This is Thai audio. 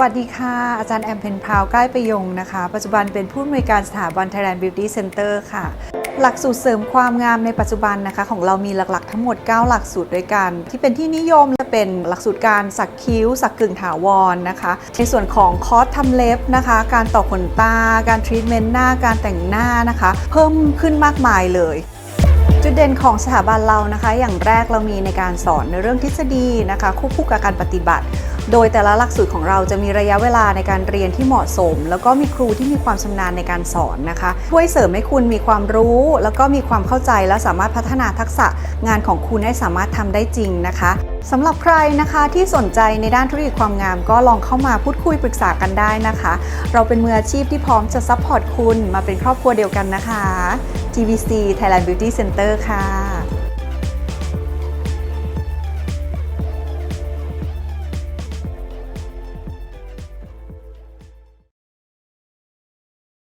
วัสดีค่ะ อาจารย์แอมเพนพาวใกล้ประยงนะคะ ปัจจุบันเป็นผู้อำนวยการสถาบัน Thailand Beauty Center ค่ะ หลักสูตรเสริมความงามในปัจจุบันนะคะ ของเรามีหลักๆ ทั้งหมด 9 หลักสูตรด้วยกัน ที่เป็นที่นิยมและเป็นหลักสูตรการสักคิ้ว สักกึ่งถาวรนะคะ ในส่วนของคอร์สทำเล็บนะคะ การต่อขนตา การทรีทเมนต์หน้าการแต่งหน้านะคะ เพิ่มขึ้นมากมายเลยจุดเด่นของสถาบันเรานะคะ อย่างแรกเรามีในการสอนในเรื่องทฤษฎีนะคะควบคู่กับการปฏิบัติ โดยแต่ละหลักสูตรของเราจะมีระยะเวลาในการเรียนที่เหมาะสม แล้วก็มีครูที่มีความชำนาญในการสอนนะคะช่วยเสริมให้คุณมีความรู้ แล้วก็มีความเข้าใจและสามารถพัฒนาทักษะงานของคุณให้สามารถทำได้จริงนะคะสำหรับใครนะคะที่สนใจในด้านธุรกิจความงาม ก็ลองเข้ามาพูดคุยปรึกษากันได้นะคะ เราเป็นมืออาชีพที่พร้อมจะซัพพอร์ตคุณมาเป็นครอบครัวเดียวกันนะคะ TVC Thailand Beauty Center ค่ะ